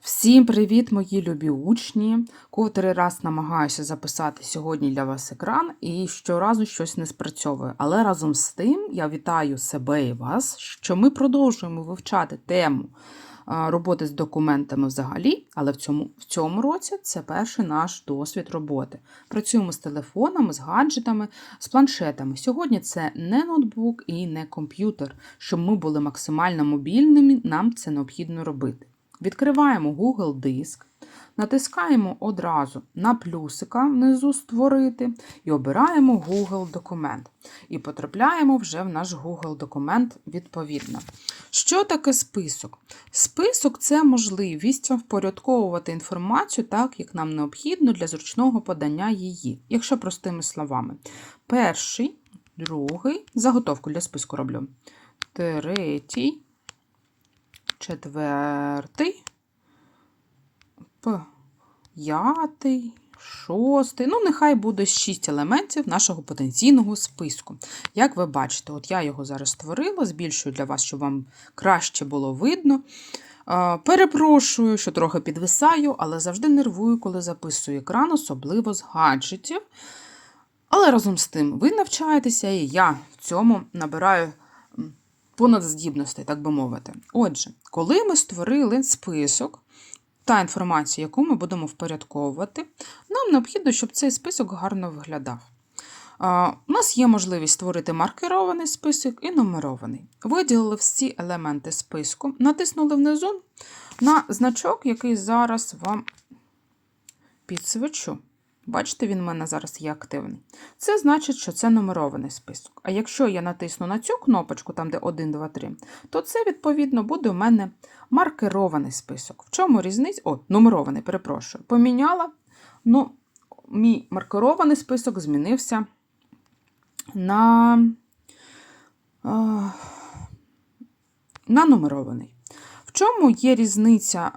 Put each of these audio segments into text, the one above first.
Всім привіт, мої любі учні! Котрий раз намагаюся записати сьогодні для вас екран, і щоразу щось не спрацьовує. Але разом з тим я вітаю себе і вас, що ми продовжуємо вивчати тему роботи з документами взагалі, але в цьому, в цьому році це перший наш досвід роботи. Працюємо з телефонами, з гаджетами, з планшетами. Сьогодні це не ноутбук і не комп'ютер. Щоб ми були максимально мобільними, нам це необхідно робити. Відкриваємо Google Диск, натискаємо одразу на плюсика внизу Створити і обираємо Google документ. І потрапляємо вже в наш Google документ відповідно. Що таке список? Список це можливість впорядковувати інформацію так, як нам необхідно для зручного подання її, якщо простими словами. Перший, другий, заготовку для списку роблю. Третій четвертий, п'ятий, шостий. Ну, нехай буде шість елементів нашого потенційного списку. Як ви бачите, от я його зараз створила, збільшую для вас, щоб вам краще було видно. Е, Перепрошую, що трохи підвисаю, але завжди нервую, коли записую екран, особливо з гаджетів. Але разом з тим, ви навчаєтеся, і я в цьому набираю понад здібностей, так би мовити. Отже, коли ми створили список, та інформація, яку ми будемо впорядковувати, нам необхідно, щоб цей список гарно виглядав. У нас є можливість створити маркерований список і нумерований. Виділили всі елементи списку, натиснули внизу на значок, який зараз вам підсвічу. Бачите, він у мене зараз є активний. Це значить, що це нумерований список. А якщо я натисну на цю кнопочку, там де 1, 2, 3, то це, відповідно, буде у мене маркерований список. В чому різниця? О, нумерований, перепрошую. Поміняла. Ну, мій маркерований список змінився на, на нумерований. Чому є різниця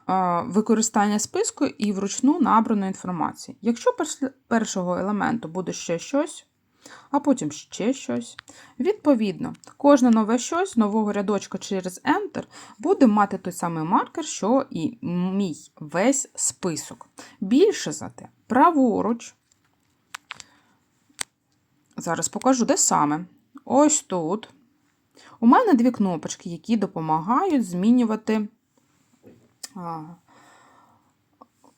використання списку і вручну набраної інформації? Якщо першого елементу буде ще щось, а потім ще щось, відповідно, кожне нове щось нового рядочка через Enter буде мати той самий маркер, що і мій весь список. Більше за те, праворуч, зараз покажу, де саме. Ось тут. У мене дві кнопочки, які допомагають змінювати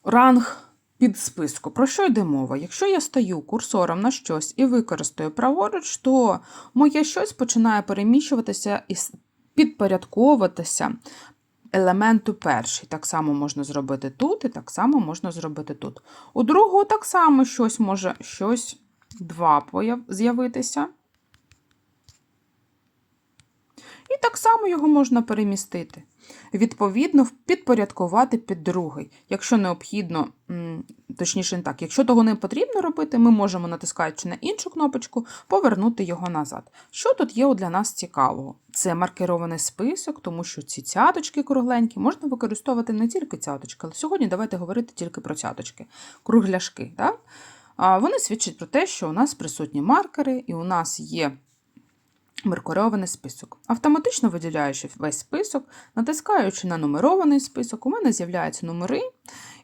ранг під списку. Про що йде мова? Якщо я стаю курсором на щось і використаю праворуч, то моє щось починає переміщуватися і підпорядковуватися елементу перший. Так само можна зробити тут, і так само можна зробити тут. У другого так само щось може щось два з'явитися. І так само його можна перемістити. Відповідно, підпорядкувати під другий. Якщо необхідно, точніше так, якщо того не потрібно робити, ми можемо, натискаючи на іншу кнопочку, повернути його назад. Що тут є для нас цікавого? Це маркерований список, тому що ці цяточки кругленькі можна використовувати не тільки цяточки, але сьогодні давайте говорити тільки про цяточки, кругляшки. Так? Вони свідчать про те, що у нас присутні маркери, і у нас є маркерований список. Автоматично виділяючи весь список, натискаючи на нумерований список, у мене з'являються номери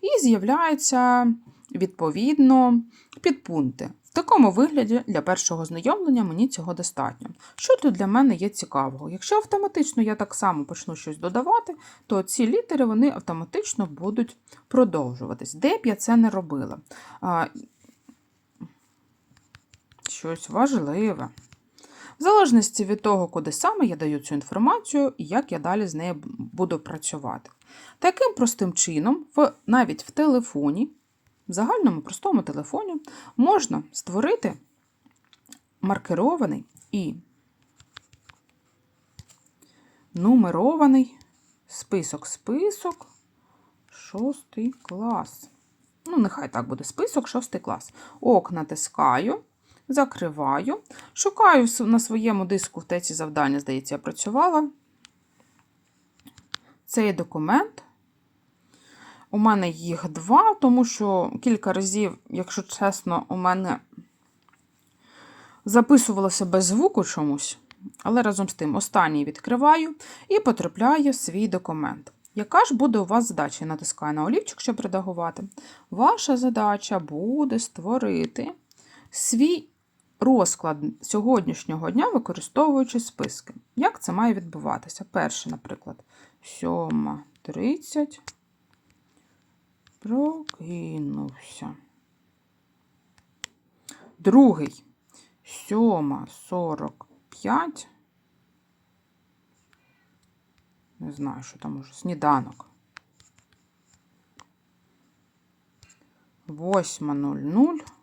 і з'являються відповідно підпункти. В такому вигляді для першого знайомлення мені цього достатньо. Що тут для мене є цікавого? Якщо автоматично я так само почну щось додавати, то ці літери вони автоматично будуть продовжуватись. Де б я це не робила? Щось важливе. В залежності від того, куди саме я даю цю інформацію і як я далі з нею буду працювати. Таким простим чином, в, навіть в телефоні, в загальному простому телефоні, можна створити маркерований і нумерований список-список, шостий клас. Ну, нехай так буде список, шостий клас. Ок натискаю. Закриваю. Шукаю на своєму диску в теці завдання, здається, я працювала. Цей документ. У мене їх два, тому що кілька разів, якщо чесно, у мене записувалося без звуку чомусь. Але разом з тим, останній відкриваю і потрапляю свій документ. Яка ж буде у вас задача? Я натискаю на олівчик, щоб редагувати. Ваша задача буде створити свій розклад сьогоднішнього дня, використовуючи списки. Як це має відбуватися? Перший, наприклад, 7.30. Прокинувся. Другий. 7.45. Не знаю, що там уже. Сніданок. 8.00.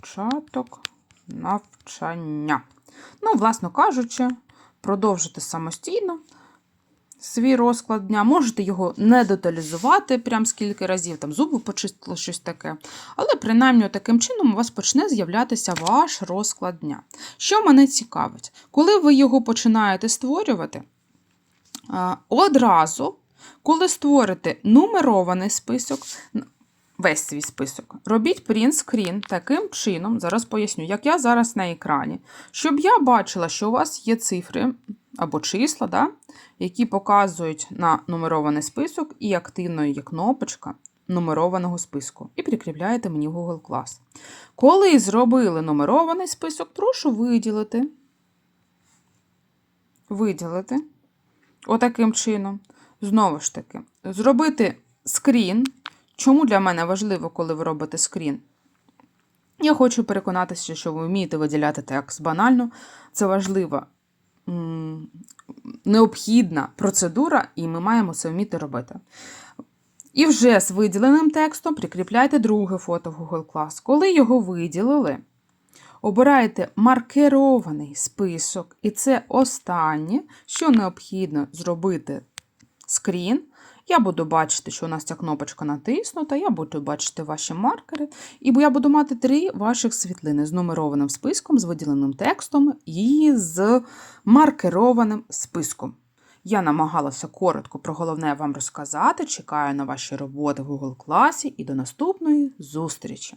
Початок навчання. Ну, власно кажучи, продовжити самостійно свій розклад дня. Можете його не деталізувати прям скільки разів, там зуби почистили щось таке. Але принаймні таким чином у вас почне з'являтися ваш розклад дня. Що мене цікавить, коли ви його починаєте створювати, одразу, коли створите нумерований список, весь свій список, робіть принт-скрін таким чином, зараз поясню, як я зараз на екрані, щоб я бачила, що у вас є цифри або числа, да, які показують на нумерований список, і активною є кнопочка нумерованого списку. І прикріпляєте мені в Google Class. Коли зробили нумерований список, прошу виділити. Виділити. Отаким чином. Знову ж таки, зробити скрін. Чому для мене важливо, коли ви робите скрін? Я хочу переконатися, що ви вмієте виділяти текст банально. Це важлива, необхідна процедура, і ми маємо це вміти робити. І вже з виділеним текстом прикріпляйте друге фото в Google Class. Коли його виділили, обираєте маркерований список, і це останнє, що необхідно зробити скрін. Я буду бачити, що у нас ця кнопочка натиснута, я буду бачити ваші маркери, і я буду мати три ваших світлини з нумерованим списком, з виділеним текстом і з маркерованим списком. Я намагалася коротко про головне вам розказати. Чекаю на ваші роботи в Google класі і до наступної зустрічі!